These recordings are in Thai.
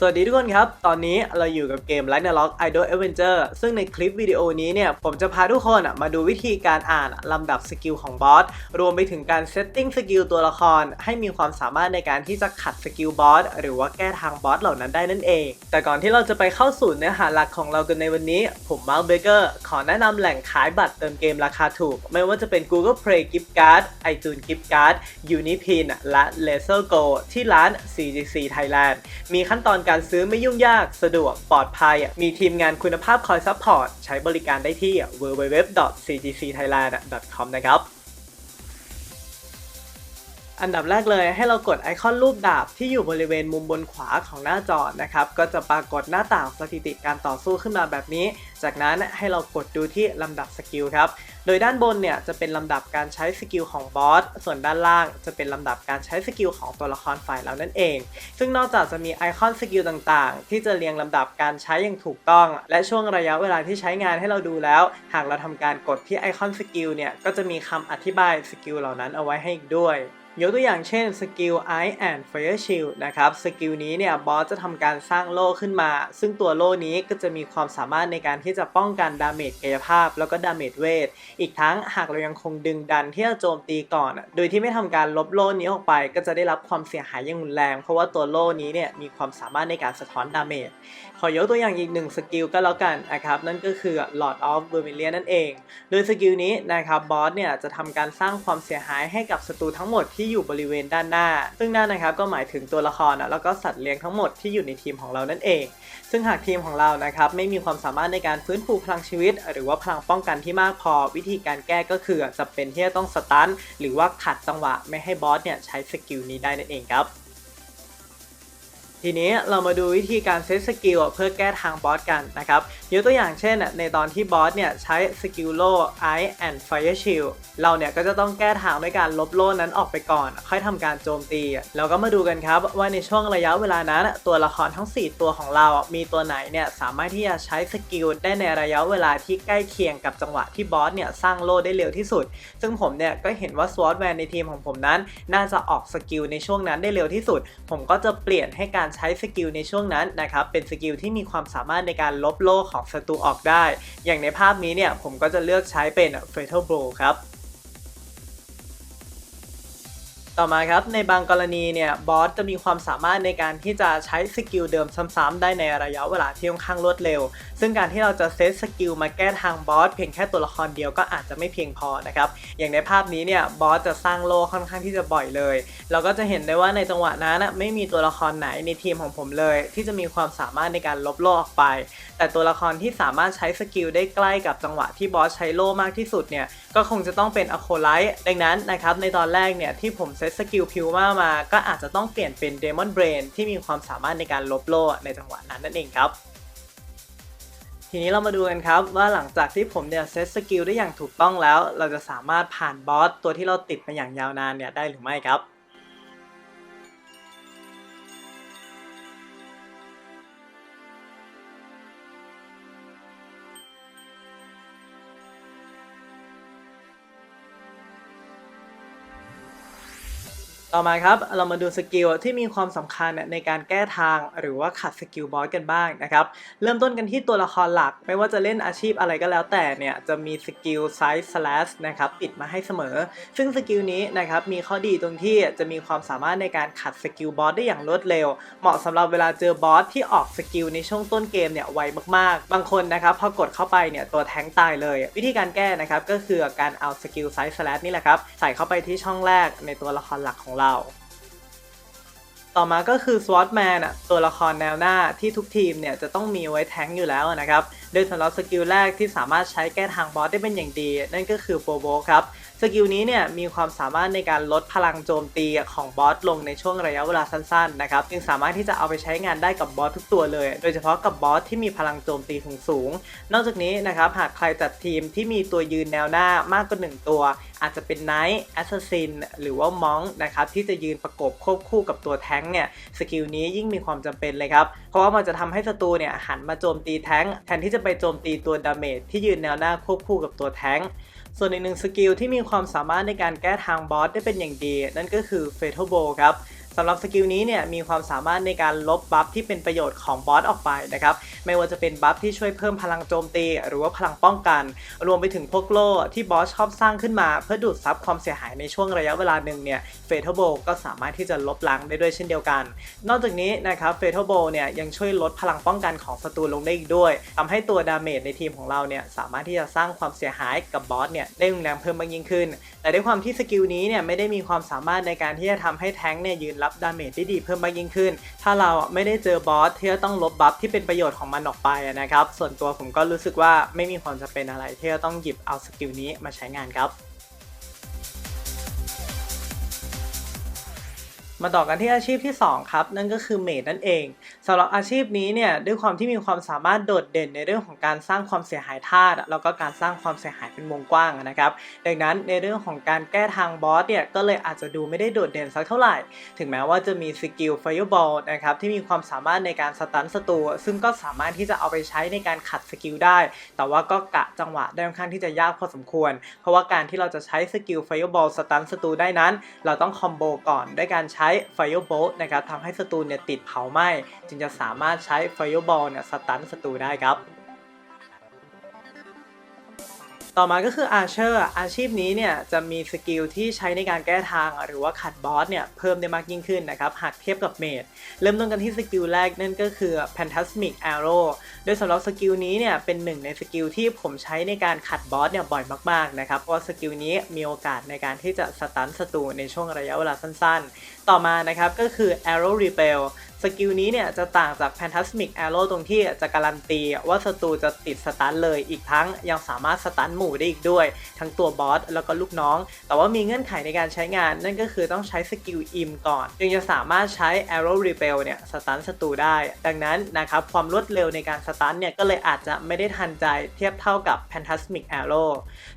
สวัสดีทุกคนครับ ตอนนี้เราอยู่กับเกม l i g h t n a l o g Idol Adventure ซึ่งในคลิปวิดีโอนี้เนี่ย ผมจะพาทุกคนมาดูวิธีการอ่านลำดับสกิลของบอส รวมไปถึงการเซตติ้งสกิลตัวละคร ให้มีความสามารถในการที่จะขัดสกิลบอส หรือว่าแก้ทางบอสเหล่านั้นได้นั่นเอง แต่ก่อนที่เราจะไปเข้าสู่เนื้อหาหลักของเรากันในวันนี้ ผมมาร์คเบเกอร์ขอแนะนำแหล่งขายบัตรเติมเกมราคาถูก ไม่ว่าจะเป็น Google Play Gift Card iTunes Gift Card Unipin และ Laser Go ที่ร้าน CGC Thailand มีขั้นตอนการซื้อไม่ยุ่งยาก สะดวก ปลอดภัย มีทีมงานคุณภาพคอยซัพพอร์ต ใช้บริการได้ที่ www.cgcthailand.com นะครับ อันดับแรกเลยให้เรากดไอคอนรูปดาบที่อยู่บริเวณมุมบนขวาของหน้าจอนะครับ ก็จะปรากฏหน้าต่างสถิติการต่อสู้ขึ้นมาแบบนี้ จากนั้นให้เรากดดูที่ลำดับสกิลครับ โดยด้านบนเนี่ยจะเป็นลำดับการใช้สกิลของบอส ส่วนด้านล่างจะเป็นลำดับการใช้สกิลของตัวละครฝ่ายเรานั่นเอง ซึ่งนอกจากจะมีไอคอนสกิลต่างๆ ที่จะเรียงลำดับการใช้อย่างถูกต้อง และช่วงระยะเวลาที่ใช้งานให้เราดูแล้ว หากเราทำการกดที่ไอคอนสกิลเนี่ยก็จะมีคำอธิบายสกิลเหล่านั้นเอาไว้ให้อีกด้วย ยกตัวอย่างเช่นสกิล Ice and Fire Shield นะครับสกิลนี้เนี่ยบอสจะทำการสร้างโล่ขึ้นมา ซึ่งตัวโล่นี้ก็จะมีความสามารถในการที่จะป้องกันดาเมจกายภาพ แล้วก็ดาเมจเวท อีกทั้งหากเรายังคงดึงดันที่จะโจมตีก่อน โดยที่ไม่ทำการลบโล่นี้ออกไป ก็จะได้รับความเสียหายอย่างรุนแรง เพราะว่าตัวโล่นี้เนี่ยมีความสามารถในการสะท้อนดาเมจขอยกตัวอย่างอีกหนึ่งสกิลก็แล้วกันนะครับนั่นก็คือ Lord of Vermilion นั่นเอง โดยสกิลนี้นะครับบอสเนี่ยจะทำการสร้างความเสียหายให้กับศัตรูทั้งหมดที่อยู่บริเวณด้านหน้า ซึ่งนั่นนะครับก็หมายถึงตัวละครนะแล้วก็สัตว์เลี้ยงทั้งหมดที่อยู่ในทีมของเรานั่นเอง ซึ่งหากทีมของเรานะครับไม่มีความสามารถในการฟื้นฟูพลังชีวิต หรือว่าพลังป้องกันที่มากพอ วิธีการแก้ก็คือจะเป็นที่จะต้องสตันหรือว่าขัดจังหวะไม่ให้บอสเนี่ยใช้สกิลนี้ได้นั่นเองครับ ทีนี้เรามาดูวิธีการเซตสกิลเพื่อแก้ทางบอสกันนะครับยกตัวอย่างเช่น ในตอนที่บอสเนี่ยใช้สกิลโล่ Ice and Fire Shield เราเนี่ยก็จะต้องแก้ทางด้วยการลบโล่นั้นออกไปก่อน ค่อยทำการโจมตี เราก็มาดูกันครับว่าในช่วงระยะเวลานั้น ตัวละครทั้ง 4 ตัวของเรา มีตัวไหนเนี่ยสามารถที่จะใช้สกิลได้ในระยะเวลาที่ใกล้เคียงกับจังหวะที่บอสเนี่ยสร้างโล่ได้เร็วที่สุด ซึ่งผมเนี่ยก็เห็นว่าสวอตแวนในทีมของผมนั้น น่าจะออกสกิลในช่วงนั้นได้เร็วที่สุด ผมก็จะเปลี่ยนให้การใช้สกิลในช่วงนั้นนะครับเป็นสกิลที่มีความสามารถในการลบโล่ของศัตรูออกได้ อย่างในภาพนี้เนี่ยผมก็จะเลือกใช้เป็น Fatal Blow ครับ ต่อมาครับในบางกรณีเนี่ยบอสจะมีความสามารถในการที่จะใช้สกิลเดิมซ้ำๆได้ในระยะเวลาที่ค่อนข้างรวดเร็ว ซึ่งการที่เราจะเซตสกิลมาแก้ทางบอสเพียงแค่ตัวละครเดียวก็อาจจะไม่เพียงพอนะครับอย่างในภาพนี้เนี่ยบอสจะสร้างโลค่อนข้างที่จะบ่อยเลย เราก็จะเห็นได้ว่าในจังหวะนั้นนะไม่มีตัวละครไหนในทีมของผมเลย ที่จะมีความสามารถในการลบโลออกไป แต่ตัวละครที่สามารถใช้สกิลได้ใกล้กับจังหวะที่บอสใช้โล่มากที่สุดเนี่ยก็คงจะต้องเป็นอโคไลท์ดังนั้นนะครับในตอนแรกเนี่ยที่ผมเซตตสกิลพิวมามา ก็อาจจะต้องเปลี่ยนเป็นเดมอนเบรนที่มีความสามารถในการลบโล่ในจังหวะนั้นนั่นเองครับ ทีนี้เรามาดูกันครับว่าหลังจากที่ผมเนี่ยเซตสกิลได้อย่างถูกต้องแล้ว เราจะสามารถผ่านบอสตัวที่เราติดมาอย่างยาวนานเนี่ยได้หรือไม่ครับ ต่อมาครับเรามาดูสกิลที่มีความสำคัญในการแก้ทางหรือว่าขัดสกิลบอสกันบ้างนะครับ เริ่มต้นกันที่ตัวละครหลัก ไม่ว่าจะเล่นอาชีพอะไรก็แล้วแต่เนี่ยจะมีสกิลไซส์สแลชนะครับติดมาให้เสมอ ซึ่งสกิลนี้นะครับมีข้อดีตรงที่จะมีความสามารถในการขัดสกิลบอสได้อย่างรวดเร็ว เหมาะสำหรับเวลาเจอบอสที่ออกสกิลในช่วงต้นเกมเนี่ยไวมากๆ บางคนนะครับพอกดเข้าไปเนี่ยตัวแทงตายเลย วิธีการแก้นะครับก็คือการเอาสกิลไซส์สแลชนี่แหละครับใส่เข้าไปที่ช่องแรกในตัวละครหลักของเรา ต่อมาก็คือ SWAT Man อะตัวละครแนวหน้าที่ทุกทีมเนี่ยจะต้องมีไว้แทงอยู่แล้วนะครับ โดยสำหรับสกิลแรกที่สามารถใช้แก้ทางบอสได้เป็นอย่างดี นั่นก็คือโบโบครับ สกิลนี้เนี่ยมีความสามารถในการลดพลังโจมตีของบอสลงในช่วงระยะเวลาสั้นๆนะครับจึงสามารถที่จะเอาไปใช้งานได้กับบอสทุกตัวเลย โดยเฉพาะกับบอสที่มีพลังโจมตีสูงๆนอกจากนี้นะครับหากใครจัดทีมที่มีตัวยืนแนวหน้ามากกว่า1ตัว อาจจะเป็นไนท์แอสซัสซินหรือว่ามองนะครับที่จะยืนประกบควบคู่กับตัวแท้งเนี่ยสกิลนี้ยิ่งมีความจำเป็นเลยครับเพราะว่ามันจะทำให้ศัตรูเนี่ยหันมาโจมตีแท้งแทนที่จะไปโจมตีตัวดาเมจที่ยืนแนวหน้าควบคู่กับตัวแท้ง ส่วนอีกหนึ่งสกิลที่มีความสามารถในการแก้ทางบอสได้เป็นอย่างดี นั่นก็คือ Fatal b โบครับ สำหรับสกิลนี้เนี่ยมีความสามารถในการลบบัฟที่เป็นประโยชน์ของบอสออกไปนะครับไม่ว่าจะเป็นบัฟที่ช่วยเพิ่มพลังโจมตี หรือว่าพลังป้องกัน รวมไปถึงพวกโล่ที่บอสชอบสร้างขึ้นมาเพื่อดูดซับความเสียหายในช่วงระยะเวลาหนึ่งเนี่ยเฟเธอร์โบก็สามารถที่จะลบล้างได้ด้วยเช่นเดียวกัน นอกจากนี้นะครับเฟเธอร์โบเนี่ยยังช่วยลดพลังป้องกันของศัตรูลงได้อีกด้วยทำให้ตัวดาเมจในทีมของเราเนี่ยสามารถที่จะสร้างความเสียหายกับบอสเนี่ยได้รุนแรงเพิ่มมากยิ่งขึ้น แต่ด้วยความที่สกิลนี้เนี่ยไม่ได้มีความสามารถในการที่จะทำให้แท้งเนี่ยยืนรับดาเมจได้ดีเพิ่มมากยิ่งขึ้น ถ้าเราไม่ได้เจอบอสที่จะต้องลบบัฟที่เป็นประโยชน์ของมันออกไปนะครับ ส่วนตัวผมก็รู้สึกว่าไม่มีความจำเป็นอะไรที่จะต้องหยิบเอาสกิลนี้มาใช้งานครับมาต่อกันที่อาชีพที่ 2 ครับ นั่นก็คือเมดนั่นเอง สำหรับอาชีพนี้เนี่ยด้วยความที่มีความสามารถโดดเด่นในเรื่องของการสร้างความเสียหายธาตุแล้วก็การสร้างความเสียหายเป็นวงกว้างนะครับ ดังนั้นในเรื่องของการแก้ทางบอสเนี่ยก็เลยอาจจะดูไม่ได้โดดเด่นสักเท่าไหร่ ถึงแม้ว่าจะมีสกิลไฟบอลนะครับที่มีความสามารถในการสตันศัตรูซึ่งก็สามารถที่จะเอาไปใช้ในการขัดสกิลได้ แต่ว่าก็กะจังหวะได้ค่อนข้างที่จะยากพอสมควร เพราะว่าการที่เราจะใช้สกิลไฟบอลสตันศัตรูได้นั้น เราต้องคอมโบก่อนด้วยการใช้ไฟบอลนะครับทำให้ศัตรูเนี่ยติดเผาไหม้จึงจะสามารถใช้ไฟบอลเนี่ยสตันศัตรูได้ครับ ต่อมาก็คืออาร์เชอร์อาชีพนี้เนี่ยจะมีสกิลที่ใช้ในการแก้ทางหรือว่าขัดบอสเนี่ยเพิ่มได้มากยิ่งขึ้นนะครับ หากเทียบกับเมดเริ่มต้นกันที่สกิลแรกนั่นก็คือ Phantasmic Arrow โดยสำหรับสกิลนี้เนี่ยเป็นหนึ่งในสกิลที่ผมใช้ในการขัดบอสเนี่ยบ่อยมากๆนะครับเพราะสกิลนี้มีโอกาสในการที่จะสตันศัตรูในช่วงระยะเวลาสั้นๆ ต่อมานะครับก็คือ Arrow Repel สกิลนี้เนี่ยจะต่างจาก Phantasmic Arrow ตรงที่จะการันตีว่าศัตรูจะติดสตันเลยอีกทั้งยังสามารถสตันหมู่ได้อีกด้วย ทั้งตัวบอสแล้วก็ลูกน้อง แต่ว่ามีเงื่อนไขในการใช้งาน นั่นก็คือต้องใช้สกิลอิมก่อน จึงจะสามารถใช้ Arrow Repel เนี่ยสตันศัตรูได้ ดังนั้นนะครับความรวดเร็วในการสตันเนี่ยก็เลยอาจจะไม่ได้ทันใจเทียบเท่ากับ Phantasmic Arrow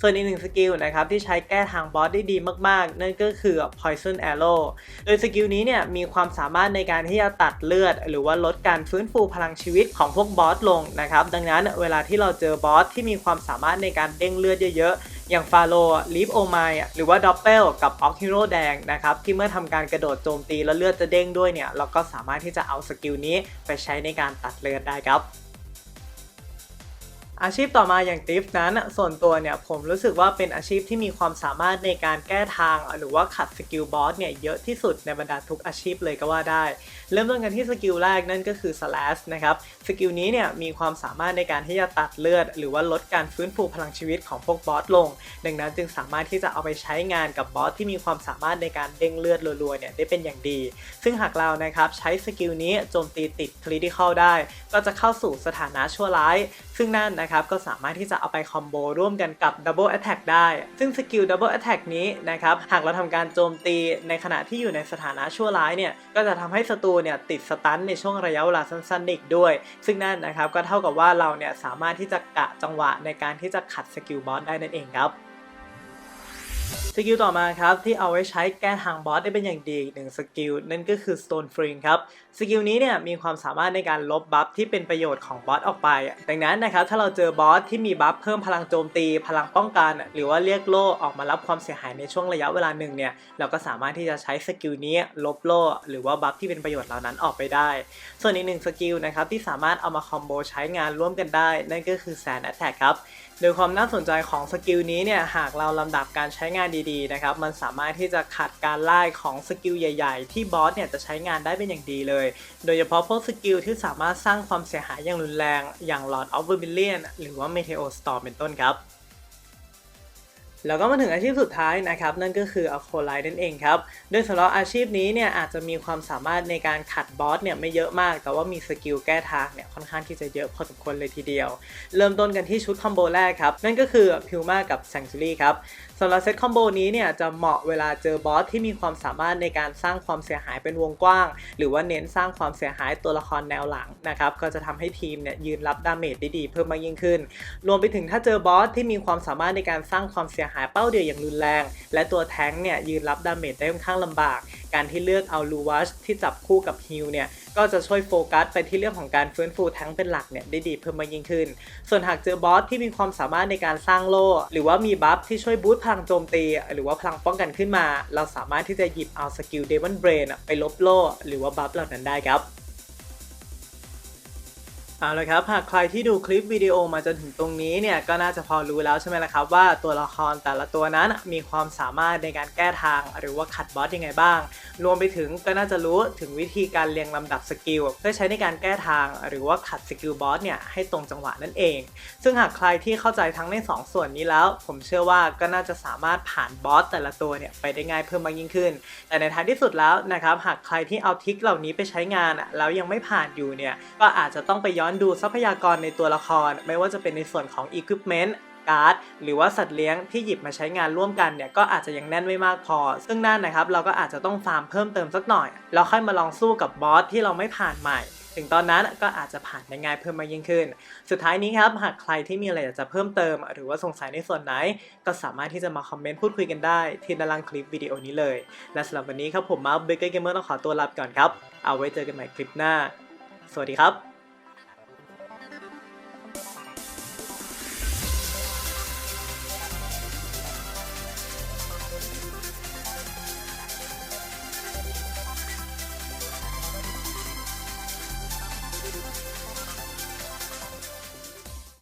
ส่วนอีกหนึ่งสกิลนะครับที่ใช้แก้ทางบอสได้ดีมากๆ นั่นก็คือ Poison Arrow โดยสกิลนี้เนี่ยมีความสามารถในการที่จะตัดเลือด หรือว่าลดการฟื้นฟูพลังชีวิตของพวกบอสลงนะครับ ดังนั้นเวลาที่เราเจอบอสที่มีความสามารถในการเด้งเลือดเยอะๆ อย่างฟาโลลีฟโอไมหรือว่าดอปเปลกับออกฮิโร่แดงนะครับ ที่เมื่อทำการกระโดดโจมตีแล้วเลือดจะเด้งด้วยเนี่ยเราก็สามารถที่จะเอาสกิลนี้ไปใช้ในการตัดเลือดได้ครับอาชีพต่อมาอย่างติฟนั้นส่วนตัวเนี่ยผมรู้สึกว่าเป็นอาชีพที่มีความสามารถในการแก้ทาง หรือว่าขัดสกิลบอสเนี่ยเยอะที่สุดในบรรดาทุกอาชีพเลยก็ว่าได้เริ่มต้นกันที่สกิลแรกนั่นก็คือ slash นะครับสกิลนี้เนี่ยมีความสามารถในการที่จะตัดเลือด หรือว่าลดการฟื้นฟูพลังชีวิตของพวกบอสลง ดังนั้นจึงสามารถที่จะเอาไปใช้งานกับบอสที่มีความสามารถในการเด้งเลือดรัวๆเนี่ยได้เป็นอย่างดี ซึ่งหากเรานะครับใช้สกิลนี้โจมตีติดคริติคอลได้ ก็จะเข้าสู่สถานะชั่วร้าย ซึ่งนั่นนะครับก็สามารถที่จะเอาไปคอมโบร่วมกันกับ Double Attack ได้ ซึ่งสกิล Double Attack นี้นะครับหากเราทำการโจมตีในขณะที่อยู่ในสถานะชั่วร้ายเนี่ยก็จะทำให้ศัตรูเนี่ยติดสตันในช่วงระยะเวลาสั้นๆอีกด้วย ซึ่งนั่นนะครับก็เท่ากับว่าเราเนี่ยสามารถที่จะกะจังหวะในการที่จะขัดสกิลบอสได้นั่นเองครับ สกิลต่อมาครับที่เอาไว้ใช้แก้ทางบอสได้เป็นอย่างดีอีกหนึ่งสกิลนั่นก็คือ Stone Fring ครับสกิลนี้เนี่ยมีความสามารถในการลบบัฟที่เป็นประโยชน์ของบอสออกไป ดังนั้นนะครับถ้าเราเจอบอสที่มีบัฟเพิ่มพลังโจมตี พลังป้องกัน หรือว่าเรียกโล่ออกมารับความเสียหายในช่วงระยะเวลาหนึ่งเนี่ยเราก็สามารถที่จะใช้สกิลนี้ลบโล่หรือว่าบัฟที่เป็นประโยชน์เหล่านั้นออกไปได้ ส่วนอีกหนึ่งสกิลนะครับที่สามารถเอามาคอมโบใช้งานร่วมกันได้ นั่นก็คือ Sand Attack ครับ โดยความน่าสนใจของสกิลนี้เนี่ยหากเราลำดับการใช้งานดีๆนะครับมันสามารถที่จะขัดการไล่ของสกิลใหญ่ ๆ ที่บอสเนี่ยจะใช้งานได้เป็นอย่างดีเลย โดยเฉพาะพวกสกิลที่สามารถสร้างความเสียหายอย่างรุนแรง อย่าง Lord of Vermilion หรือว่า Meteor Storm เป็นต้นครับ แล้วก็มาถึงอาชีพสุดท้ายนะครับ นั่นก็คือ a c o l i t e นั่นเองครับโดยสำหรับอาชีพนี้เนี่ยอาจจะมีความสามารถในการขัดบอสเนี่ยไม่เยอะมาก แต่ว่ามีสกิลแก้ทางเนี่ยค่อนข้างที่จะเยอะพอสมควรเลยทีเดียว เริ่มต้นกันที่ชุดคอมโบแรกครับ นั่นก็คือพิวมากับแซงซูรี่ครับสำหรับเซตคอมโบนี้เนี่ยจะเหมาะเวลาเจอบอสที่มีความสามารถในการสร้างความเสียหายเป็นวงกว้าง หรือว่าเน้นสร้างความเสียหายตัวละครแนวหลังนะครับก็จะทำให้ทีมเนี่ยยืนรับดาเมจได้ดีเพิ่มมากยิ่งขึ้น รวมไปถึงถ้าเจอบอสที่มีความสามารถในการสร้างความเสียหายเป้าเดียวอย่างรุนแรง และตัวแท้งเนี่ยยืนรับดาเมจได้ค่อนข้างลำบาก การที่เลือกเอาลูวัชที่จับคู่กับฮิลเนี่ย ก็จะช่วยโฟกัสไปที่เรื่องของการฟื้นฟูแท้งเป็นหลักเนี่ยได้ดีเพิ่มมากยิ่งขึ้น ส่วนหากเจอบอสที่มีความสามารถในการสร้างโล่ หรือว่ามีบัฟที่ช่วยบูตพลังโจมตี หรือว่าพลังป้องกันขึ้นมา เราสามารถที่จะหยิบเอาสกิลเดวอนเบรนไปลบโล่หรือว่าบัฟเหล่านั้นได้ครับ เอาละครับหากใครที่ดูคลิปวิดีโอมาจนถึงตรงนี้เนี่ยก็น่าจะพอรู้แล้วใช่ไหมล่ะครับว่าตัวละครแต่ละตัวนั้นมีความสามารถในการแก้ทางหรือว่าขัดบอสยังไงบ้าง รวมไปถึงก็น่าจะรู้ถึงวิธีการเรียงลำดับสกิลเพื่อใช้ในการแก้ทางหรือว่าขัดสกิลบอสเนี่ยให้ตรงจังหวะนั่นเอง ซึ่งหากใครที่เข้าใจทั้งใน2ส่วนนี้แล้ว ผมเชื่อว่าก็น่าจะสามารถผ่านบอสแต่ละตัวเนี่ยไปได้ง่ายเพิ่มมากยิ่งขึ้น แต่ในท้ายที่สุดแล้วนะครับหากใครที่เอาทิคเหล่านี้ไปใช้งานแล้วยังไม่ผ่านอยู่เนี่ยก็อาจจะต้องไปย้อนอนดูทรัพยากรในตัวละคร ไม่ว่าจะเป็นในส่วนของ Equipment การ์ดหรือว่าสัตว์เลี้ยงที่หยิบมาใช้งานร่วมกันเนี่ยก็อาจจะยังแน่นไม่มากพอ ซึ่งนั่นนะครับเราก็อาจจะต้องฟาร์มเพิ่มเติมสักหน่อย แล้วค่อยมาลองสู้กับบอสที่เราไม่ผ่านใหม่ ถึงตอนนั้นก็อาจจะผ่านได้ง่ายเพิ่มมากยิ่งขึ้น สุดท้ายนี้ครับหากใครที่มีอะไรอยากจะเพิ่มเติม หรือว่าสงสัยในส่วนไหน ก็สามารถที่จะมาคอมเมนต์พูดคุยกันได้ที่ด้านล่างคลิปวิดีโอนี้เลย และสำหรับวันนี้ครับผมมาร์คเบเกอร์เกมเมอร์ต้องขอตัวลาไปก่อนครับ เอาไว้เจอกันใหม่คลิปหน้า สวัสดีครับ